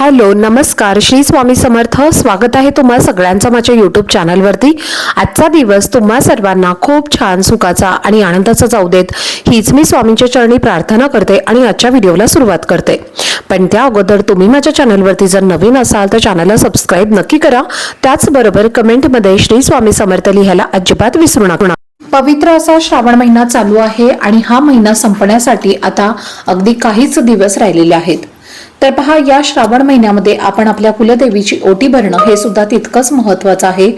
Hello नमस्कार. श्री स्वामी समर्थ. स्वागत आहे तुम्हा सगळ्यांचं माझ्या यूट्यूब चॅनलवरती आजचा दिवस तुम्हा सर्वांना खूप छान सुखाचा आणि आनंदाचा जाऊ देत. हीच मी स्वामींच्या चरणी प्रार्थना करते आणि आजच्या व्हिडिओला सुरुवात करते. पण त्या अगोदर तुम्ही माझ्या चॅनलवरती जर नवीन असाल तर चॅनलला सबस्क्राईब नक्की करा. त्याचबरोबर कमेंटमध्ये श्री स्वामी समर्थ लिहायला अजिबात विसरू नका. पवित्र असा श्रावण महिना चालू आहे आणि हा महिना संपण्यासाठी आता अगदी काहीच दिवस राहिलेले आहेत. तर पहा या श्रावण महिन्यामध्ये आपण आपल्या कुलदेवीची ओटी भरणं हे सुद्धा तितकंच महत्वाचं आहे.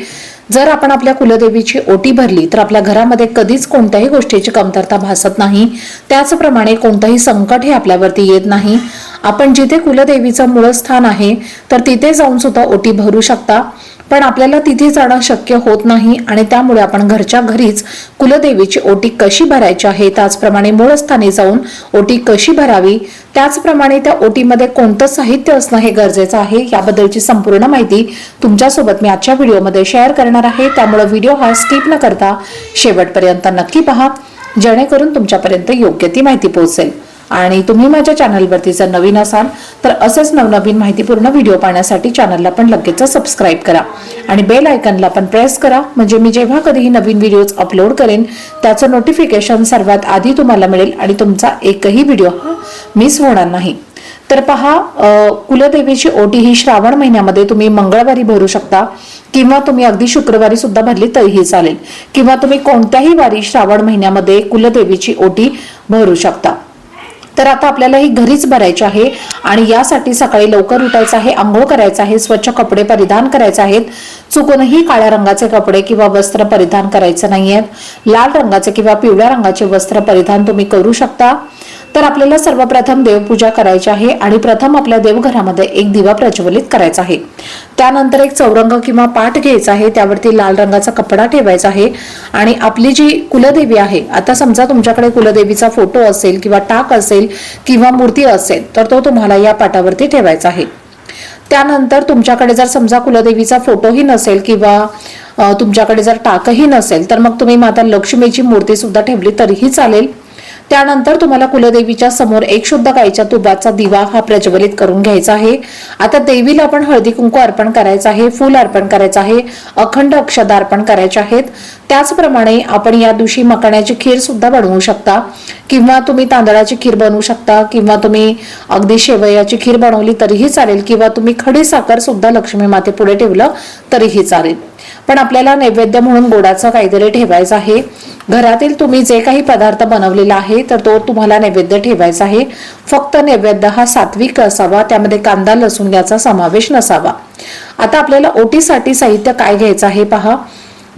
जर आपण आपल्या कुलदेवीची ओटी भरली तर आपल्या घरामध्ये कधीच कोणत्याही गोष्टीची कमतरता भासत नाही. त्याचप्रमाणे कोणतंही संकट हे आपल्यावरती येत नाही. आपण जिथे कुलदेवीचं मूळ स्थान आहे तर तिथे जाऊन सुद्धा ओटी भरू शकता. पण आपल्याला तिथे जाणं शक्य होत नाही आणि त्यामुळे आपण घरच्या घरीच कुलदेवीची ओटी कशी भरायची आहे त्याचप्रमाणे मूळस्थानी जाऊन ओटी कशी भरावी? त्याचप्रमाणे त्या ओटीमध्ये कोणतं साहित्य असणं हे गरजेचं आहे? याबद्दलची संपूर्ण माहिती तुमच्यासोबत मी आजच्या व्हिडिओमध्ये शेअर करणार आहे. त्यामुळे व्हिडिओ हा स्किप न करता शेवटपर्यंत नक्की पहा. जेणेकरून तुमच्यापर्यंत योग्य ती माहिती पोहोचेल. आणि तुम्ही माझ्या चॅनलवरती जर नवीन असाल तर असेच नवनवीन माहितीपूर्ण व्हिडिओ पाहण्यासाठी चॅनलला पण लगेच सबस्क्राईब करा. आणि बेल आयकनला पण प्रेस करा म्हणजे मी जेव्हा कधीही नवीन व्हिडिओज अपलोड करेन त्याचं नोटिफिकेशन सर्वात आधी तुम्हाला मिळेल आणि तुमचा एकही व्हिडिओ हा मिस होणार नाही. तर पहा कुलदेवीची ओटी ही श्रावण महिन्यामध्ये तुम्ही मंगळवारी भरू शकता किंवा तुम्ही अगदी शुक्रवारी सुद्धा भरली तरीही चालेल. किंवा तुम्ही कोणत्याही वारी श्रावण महिन्यामध्ये कुलदेवीची ओटी भरू शकता. तर आता आपल्याला ही घरीच भरायची आहे आणि यासाठी सकाळी लवकर उठायचं आहे आंघोळ करायचं आहे स्वच्छ कपडे परिधान करायचे आहेत. चुकूनही काळ्या रंगाचे कपडे किंवा वस्त्र परिधान करायचे नाहीयेत लाल रंगाचे किंवा पिवळ्या रंगाचे वस्त्र परिधान तुम्ही करू शकता. तर आपल्याला सर्वप्रथम देवपूजा करायची आहे आणि प्रथम आपल्या देवघरामध्ये एक दिवा प्रज्वलित करायचा आहे. त्यानंतर एक चौरंग किंवा पाठ घ्यायचा आहे त्यावरती लाल रंगाचा कपडा ठेवायचा आहे आणि आपली जी कुलदेवी आहे आता समजा तुमच्याकडे कुलदेवीचा फोटो असेल किंवा टाक असेल किंवा मूर्ती असेल तर तो तुम्हाला या पाटावरती ठेवायचा आहे. त्यानंतर तुमच्याकडे जर समजा कुलदेवीचा फोटोही नसेल किंवा तुमच्याकडे जर टाकही नसेल तर मग तुम्ही माता लक्ष्मीची मूर्ती सुद्धा ठेवली तरीही चालेल. त्यानंतर तुम्हाला कुलदेवीच्या समोर एक शुद्ध गाईच्या तुपाचा दिवा हा प्रज्वलित करून घ्यायचा आहे. आता देवीला आपण हळदी कुंकू अर्पण करायचं आहे फूल अर्पण करायचं आहे अखंड अक्षदा अर्पण करायचे आहेत. त्याचप्रमाणे आपण या दिवशी मकण्याची खीर सुद्धा बनवू शकता. किंवा तुम्ही तांदळाची खीर बनवू शकता किंवा तुम्ही अगदी शेवयाची खीर बनवली तरीही चालेल किंवा तुम्ही खडी साखर सुद्धा लक्ष्मी माते पुढे ठेवलं तरीही चालेल. पण आपल्याला नैवेद्य म्हणून गोडाचं काहीतरी ठेवायचं आहे. घरातील तुम्ही जे काही पदार्थ बनवलेला आहे तर तो तुम्हाला नैवेद्य ठेवायचा आहे. फक्त नैवेद्य हा सात्विक असावा त्यामध्ये कांदा लसूण याचा समावेश नसावा. आता आपल्याला ओटीसाठी साहित्य काय घ्यायचं आहे पहा.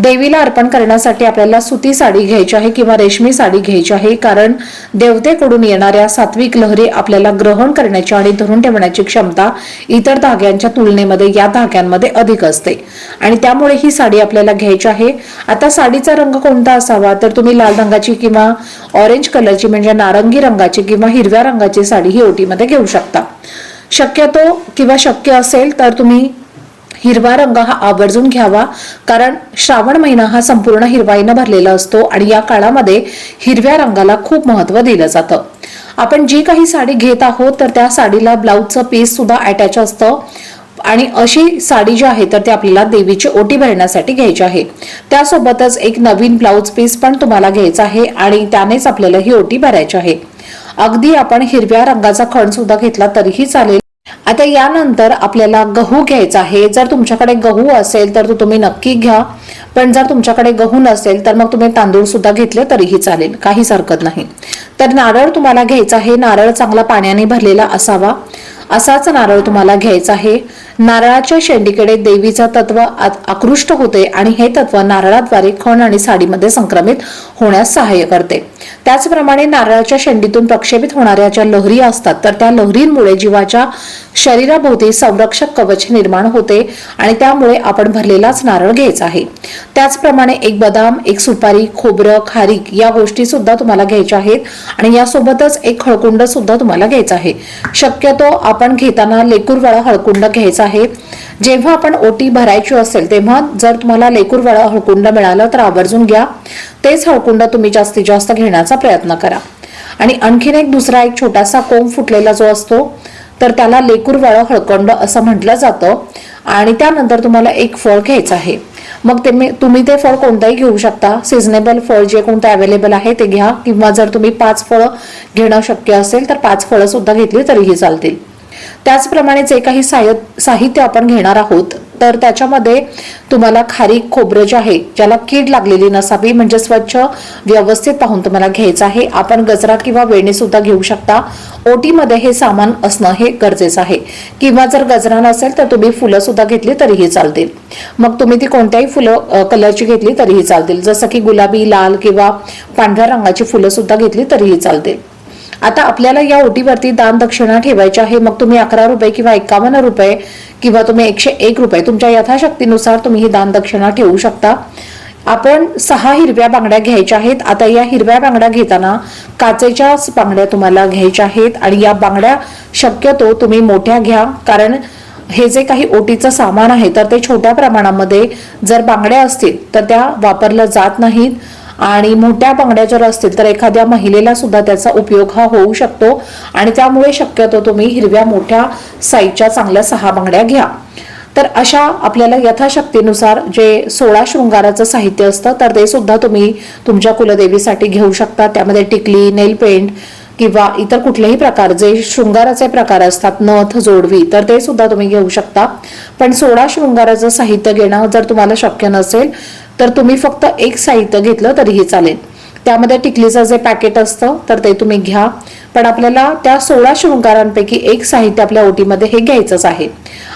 देवीला अर्पण करण्यासाठी आपल्याला सुती साडी घ्यायची आहे किंवा रेशमी साडी घ्यायची आहे. कारण देवतेकडून येणाऱ्या सात्विक लहरी आपल्याला ग्रहण करण्याची आणि धरून ठेवण्याची क्षमता इतर धाग्यांच्या तुलनेमध्ये या धाग्यांमध्ये अधिक असते. आणि त्यामुळे ही साडी आपल्याला घ्यायची आहे. आता साडीचा रंग कोणता असावा? तर तुम्ही लाल रंगाची किंवा ऑरेंज कलरची म्हणजे नारंगी रंगाची किंवा हिरव्या रंगाची साडी ही ओटीमध्ये घेऊ शकता. शक्यतो किंवा शक्य असेल तर तुम्ही हिरवा रंग हा आवर्जून घ्यावा कारण श्रावण महिना हा संपूर्ण हिरवाईनं भरलेला असतो आणि या काळामध्ये हिरव्या रंगाला खूप महत्त्व दिलं जातं. आपण जी काही साडी घेत आहोत तर त्या साडीला ब्लाऊजचं पीस सुद्धा अटॅच असतं आणि अशी साडी जी आहे तर ती आपल्याला देवीची ओटी भरण्यासाठी घ्यायची आहे. त्यासोबतच एक नवीन ब्लाऊज पीस पण तुम्हाला घ्यायचा आहे आणि त्यानेच आपल्याला ही ओटी भरायची आहे. अगदी आपण हिरव्या रंगाचा खण सुद्धा घेतला तरीही चालेल. आता यानंतर आपल्याला गहू घ्यायचा आहे. जर तुमच्याकडे गहू असेल तर तो तुम्ही नक्की घ्या. पण जर तुमच्याकडे गहू नसेल तर मग तुम्ही तांदूळ सुद्धा घेतले तरीही चालेल. काहीच हरकत नाही. तर नारळ तुम्हाला घ्यायचा आहे. नारळ चांगला पाण्याने भरलेला असावा. असाच नारळ तुम्हाला घ्यायचा आहे. नारळाच्या शेंडीकडे देवीचं तत्व आकृष्ट होते आणि हे तत्व नारळाद्वारे खण आणि साडीमध्ये संक्रमित होण्यास सहाय्य करते. त्याचप्रमाणे नारळाच्या शेंडीतून प्रक्षेपित होणाऱ्या ज्या लहरी असतात तर त्या लहरींमुळे जीवाच्या शरीराभोवती संरक्षक कवच निर्माण होते आणि त्यामुळे आपण भरलेलाच नारळ घ्यायचा आहे. त्याचप्रमाणे एक बदाम एक सुपारी खोबरं खारीक या गोष्टी सुद्धा तुम्हाला घ्यायच्या आहेत आणि यासोबतच एक हळकुंड सुद्धा तुम्हाला घ्यायचा आहे. शक्यतो आपण घेताना लेकूरवाळा हळकुंड घ्यायचा आहे. जेव्हा आपण ओटी भरायची असेल तेव्हा जर तुम्हाला लेकूर वेळा हळकुंड मिळालं तर आवर्जून घ्या. तेच हळकुंड तुम्ही जास्तीत जास्त घेण्याचा प्रयत्न करा. आणि आणखीन एक दुसरा एक छोटासा कोंब फुटलेला जो असतो तर त्याला लेकूरवाळं हळकंड असं म्हटलं जातं. आणि त्यानंतर तुम्हाला एक फळ घ्यायचं आहे. मग ते मी- तुम्ही ते फळ कोणतंही घेऊ शकता. सिजनेबल फळ जे कोणतं अवेलेबल आहे ते घ्या. किंवा जर तुम्ही पाच फळं घेणं शक्य असेल तर पाच फळं सुद्धा घेतली तरीही चालतील. त्याचप्रमाणे जे काही साहित्य आपण घेणार आहोत तर त्याच्यामध्ये तुम्हाला खारी खोबरं जे आहे ज्याला कीड लागलेली नसावी म्हणजे स्वच्छ व्यवस्थित पाहून तुम्हाला घ्यायचं आहे. आपण गजरा किंवा वेणी सुद्धा घेऊ शकता. ओटीमध्ये हे सामान असणं हे गरजेचं आहे. किंवा जर गजरा नसेल तर तुम्ही फुलं सुद्धा घेतली तरीही चालतील. मग तुम्ही ती कोणत्याही फुलं कलरची घेतली तरीही चालतील. जसं की गुलाबी लाल किंवा पांढऱ्या रंगाची फुलं सुद्धा घेतली तरीही चालतील. आता आपल्याला या ओटीवरती दान दक्षिणा ठेवायची आहे. मग तुम्ही अकरा रुपये किंवा एकावन्न रुपये किंवा तुम्ही एकशे एक रुपये तुमच्या यथाशक्तीनुसार तुम्ही ही दान दक्षिणा ठेवू शकता. आपण सहा हिरव्या बांगड्या घ्यायच्या आहेत. आता या हिरव्या बांगड्या घेताना काचेच्याच बांगड्या तुम्हाला घ्यायच्या आहेत आणि या बांगड्या शक्यतो तुम्ही मोठ्या घ्या. कारण हे जे काही ओटीचं सामान आहे तर ते छोट्या प्रमाणामध्ये जर बांगड्या असतील तर त्या वापरल्या जात नाहीत. आणि मोठ्या बांगड्या जर असतील तर एखाद्या महिलेला सुद्धा त्याचा उपयोग हा होऊ शकतो. आणि त्यामुळे शक्यतो तुम्ही हिरव्या मोठ्या साईजच्या चांगल्या सहा बांगड्या घ्या. तर अशा आपल्याला यथाशक्तीनुसार जे सोळा शृंगाराचं साहित्य असतं तर ते सुद्धा तुम्ही तुमच्या कुलदेवीसाठी घेऊ शकता. त्यामध्ये टिकली नेल पेंट किंवा इतर कुठलेही प्रकार जे शृंगाराचे प्रकार असतात नथ जोडवी तर ते सुद्धा तुम्ही घेऊ शकता. पण सोळा शृंगाराचं साहित्य घेणं जर तुम्हाला शक्य नसेल तर तुम्ही फक्त एक साहित्य घेतलं तरीही चालेल. त्यामध्ये टिकलीचं जे पॅकेट असतं तर ते तुम्ही घ्या. पण आपल्याला त्या सोळा शृंगारांपैकी एक साहित्य आपल्या ओटीमध्ये हे घ्यायचंच आहे.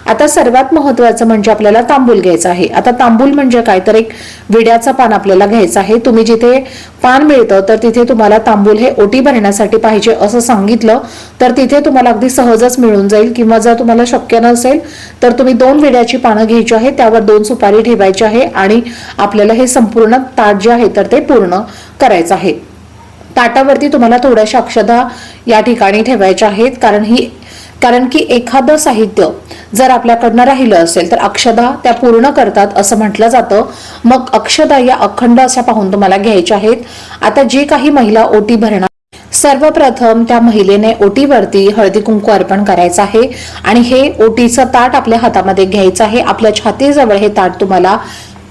आता सर्वात महत्वाचं म्हणजे आपल्याला तांबूल घ्यायचा आहे. आता तांबूल म्हणजे काय? तर एक विड्याचं पान आपल्याला घ्यायचं आहे. तुम्ही जिथे पान मिळतं तर तिथे तुम्हाला तांबूल हे ओटी भरण्यासाठी पाहिजे असं सांगितलं तर तिथे तुम्हाला अगदी सहजच मिळून जाईल. किंवा जर तुम्हाला शक्य नसेल तर तुम्ही दोन विड्याची पानं घ्यायची आहे. त्यावर दोन सुपारी ठेवायची आहे आणि आपल्याला हे संपूर्ण ताट जे आहे तर ते पूर्ण करायचं आहे. ताटावरती तुम्हाला थोड्याशा अक्षदा या ठिकाणी ठेवायच्या आहेत. कारण ही कारण की एखादं साहित्य जर आपल्याकडनं राहिलं असेल तर अक्षदा त्या पूर्ण करतात असं म्हटलं जातं. मग अक्षदा या अखंड अशा पाहून तुम्हाला घ्यायच्या आहेत. आता जी काही महिला ओटी भरणार सर्वप्रथम त्या महिलेने ओटीवरती हळदी कुंकू अर्पण करायचं आहे. आणि हे ओटीचं ताट आपल्या हातामध्ये घ्यायचं आहे. आपल्या छातीजवळ हे ताट तुम्हाला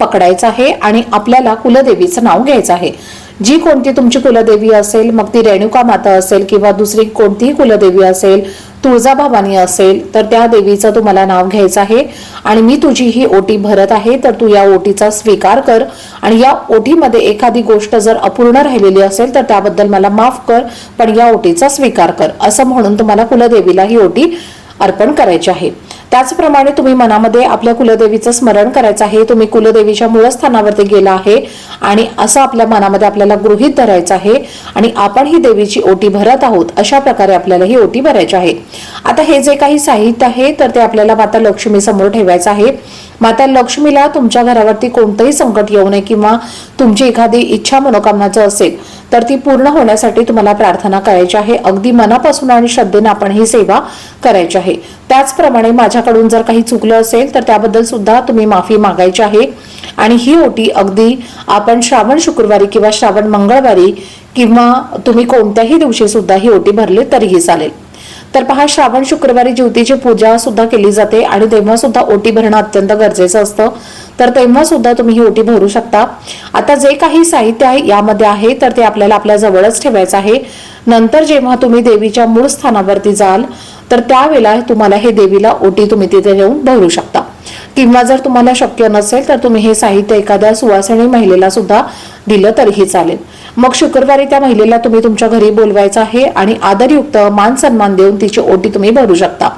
पकडायचं आहे. आणि आपल्याला कुलदेवीचं नाव घ्यायचं आहे. जी कोणती तुमची कुलदेवी असेल मग ती रेणुका माता असेल किंवा दुसरी कोणतीही कुलदेवी असेल तुळजाभवानी असेल तर त्या देवीचं तुम्हाला नाव घ्यायचं आहे. आणि मी तुझी ही ओटी भरत आहे तर तू या ओटीचा स्वीकार कर. आणि या ओटीमध्ये एखादी गोष्ट जर अपूर्ण राहिलेली असेल तर त्याबद्दल मला माफ कर पण या ओटीचा स्वीकार कर. असं म्हणून तुम्हाला कुलदेवीला ही ओटी अर्पण करायची आहे. त्याचप्रमाणे तुम्ही मनामध्ये आपल्या कुलदेवीचं स्मरण करायचं आहे. तुम्ही कुलदेवीच्या मूळ स्थानावरती गेला आहे आणि असं आपल्या मनामध्ये आपल्याला गृहित धरायचं आहे आणि आपण ही देवीची ओटी भरत आहोत अशा प्रकारे आपल्याला ही ओटी भरायची आहे. आता हे जे काही साहित्य आहे तर ते आपल्याला माता लक्ष्मी समोर ठेवायचं आहे. माता लक्ष्मीला तुमच्या घरावरती कोणतंही संकट येऊ नये किंवा तुमची एखादी इच्छा मनोकामनाचं असेल तर ती पूर्ण होण्यासाठी तुम्हाला प्रार्थना करायची आहे. अगदी मनापासून आणि श्रद्धेने आपण ही सेवा करायची आहे. त्याचप्रमाणे माझ्याकडून जर काही चुकलं असेल तर त्याबद्दल सुद्धा तुम्ही माफी मागायची आहे. आणि ही ओटी अगदी आपण श्रावण शुक्रवारी किंवा श्रावण मंगळवारी किंवा तुम्ही कोणत्याही दिवशी सुद्धा ही ओटी भरली तरीही चालेल. तर पहा श्रावण शुक्रवारी ज्योतीची पूजा सुद्धा केली जाते आणि तेव्हा सुद्धा ओटी भरणं अत्यंत गरजेचं असतं. तर तेव्हा सुद्धा तुम्ही ही ओटी भरू शकता. आता जे काही साहित्य आहे यामध्ये आहे तर ते आपल्याला आपल्या जवळच ठेवायचं आहे. नंतर जेव्हा तुम्ही देवीच्या मूळ स्थानावरती जाल तर त्यावेळेला तुम्हाला हे देवीला ओटी तुम्ही तिथे येऊन भरू शकता. किंवा जर तुम्हाला शक्य नसेल तर तुम्ही हे साहित्य एखाद्या सुवासिनी महिलेला सुद्धा दिलं तरीही चालेल. मग शुक्रवारी त्या महिलेला तुम्ही तुमच्या घरी बोलवायचं आहे आणि आदरयुक्त मान सन्मान देऊन तिची ओटी तुम्ही भरू शकता.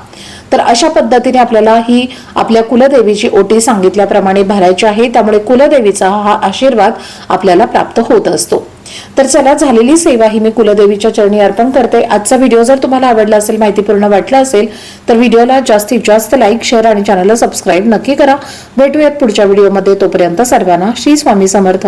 तर अशा पद्धतीने आपल्याला ही आपल्या कुलदेवीची ओटी सांगितल्याप्रमाणे भरायची आहे. त्यामुळे कुलदेवीचा हा आशीर्वाद आपल्याला प्राप्त होत असतो. तर चला झालेली सेवा ही मी कुलदेवीच्या चरणी अर्पण करते. आजचा व्हिडिओ जर तुम्हाला आवडला असेल माहितीपूर्ण वाटला असेल तर व्हिडिओला जास्तीत जास्त लाईक शेअर आणि चॅनलला सबस्क्राईब नक्की करा. भेटूयात पुढच्या व्हिडिओमध्ये. तोपर्यंत सर्वांना श्री स्वामी समर्थ.